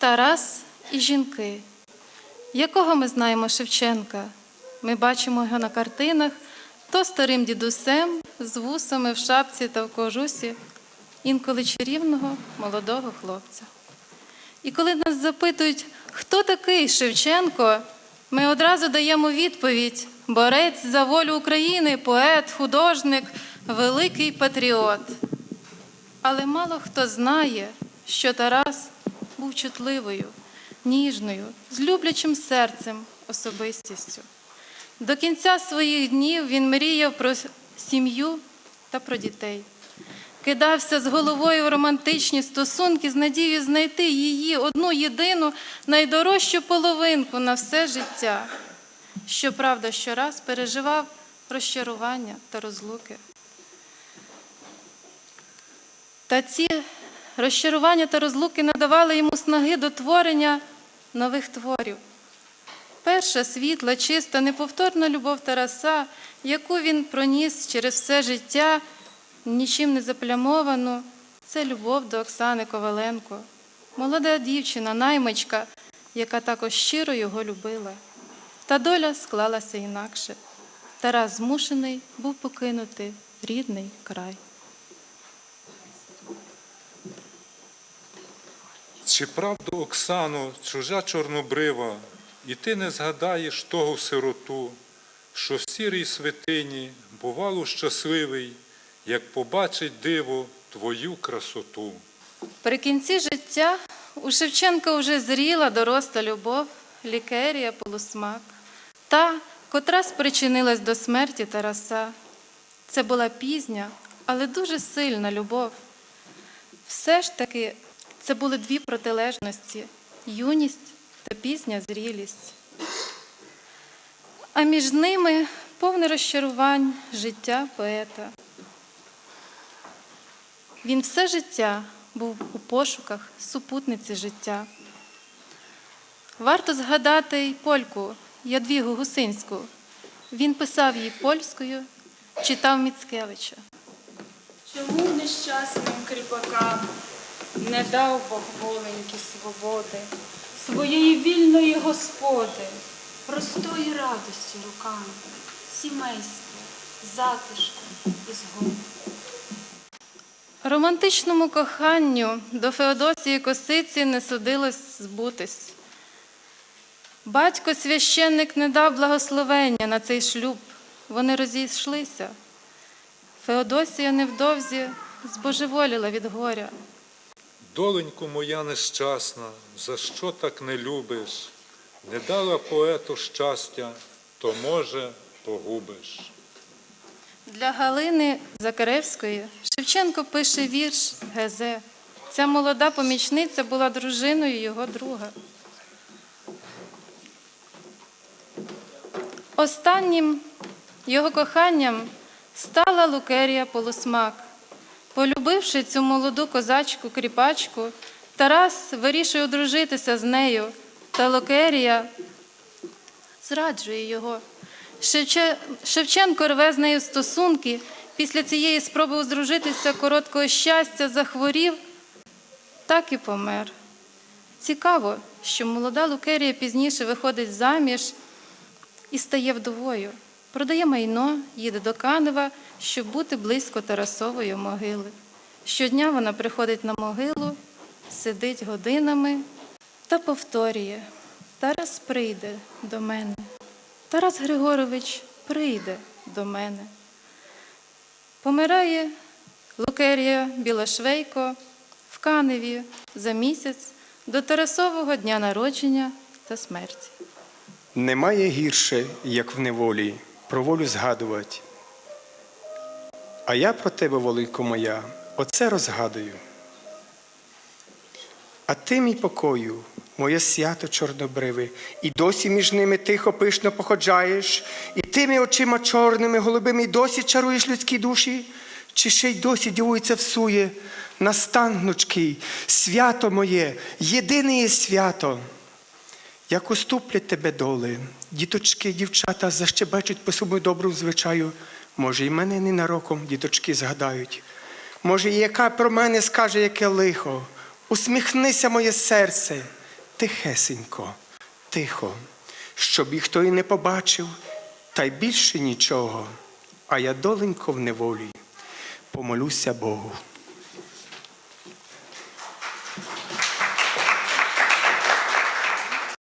Тарас і жінки. Якого ми знаємо Шевченка? Ми бачимо його на картинах то старим дідусем з вусами в шапці та в кожусі, інколи чарівного молодого хлопця. І коли нас запитують, хто такий Шевченко, ми одразу даємо відповідь: борець за волю України, поет, художник, великий патріот. Але мало хто знає, що Тарас був чутливою, ніжною, з люблячим серцем, особистістю. До кінця своїх днів він мріяв про сім'ю та про дітей. Кидався з головою в романтичні стосунки з надією знайти її одну єдину найдорожчу половинку на все життя. Щоправда, щораз переживав розчарування та розлуки. Та ці розчарування та розлуки надавали йому снаги до творення нових творів. Перша світла, чиста, неповторна любов Тараса, яку він проніс через все життя, нічим не заплямовану, це любов до Оксани Коваленко, молода дівчина, наймичка, яка також щиро його любила. Та доля склалася інакше. Тарас змушений був покинути рідний край. Чи правду, Оксано, чужа чорнобрива, і ти не згадаєш того сироту, що в сірій святині бувало щасливий, як побачить диво твою красоту. При кінці життя у Шевченка вже зріла доросла любов, лікерія, полусмак, та, котра спричинилась до смерті Тараса. Це була пізня, але дуже сильна любов. Все ж таки, це були дві протилежності юність та пізня зрілість. А між ними повне розчарувань життя поета. Він все життя був у пошуках супутниці життя. Варто згадати й польку Ядвігу Гусинську. Він писав її польською, читав Міцкевича. Чому нещасним кріпакам не дав Бог воленьки свободи, своєї вільної господи, простої радості руками, сімейства, затишку і згоди. Романтичному коханню до Феодосії Косиці не судилось збутись. Батько священник не дав благословення на цей шлюб. Вони розійшлися. Феодосія невдовзі збожеволіла від горя. Доленько моя нещасна, за що так не любиш? Не дала поету щастя, то може погубиш. Для Галини Закаревської Шевченко пише вірш Гезе. Ця молода помічниця була дружиною його друга. Останнім його коханням стала Лукерія Полусмак. Полюбивши цю молоду козачку кріпачку, Тарас вирішує одружитися з нею, та Лукерія зраджує його. Шевче- Шевченко рве з нею стосунки. Після цієї спроби одружитися короткого щастя захворів, так і помер. Цікаво, що молода Лукерія пізніше виходить заміж і стає вдовою. Продає майно, їде до Канева, щоб бути близько Тарасової могили. Щодня вона приходить на могилу, сидить годинами та повторює: Тарас прийде до мене. Тарас Григорович прийде до мене. Помирає Лукерія Білошвейко в Каневі за місяць до Тарасового дня народження та смерті. Немає гірше, як в неволі, про волю згадувати. А я про тебе, волинко моя, оце розгадую. А ти, мій покою, моє свято чорнобриве, і досі між ними тихо пишно походжаєш, і тими очима чорними, голубими й досі чаруєш людські душі, чи ще й досі дивується всує настан гнучкий, свято моє, єдине є свято. Як уступлять тебе доли, діточки, дівчата защебечуть по своєму добру звичаю, може, і мене ненароком діточки згадають. Може, і яка про мене скаже, яке лихо. Усміхнися, моє серце, тихесенько, тихо, щоб їх хто і не побачив, та й більше нічого, а я доленько в неволі. Помолюся Богу.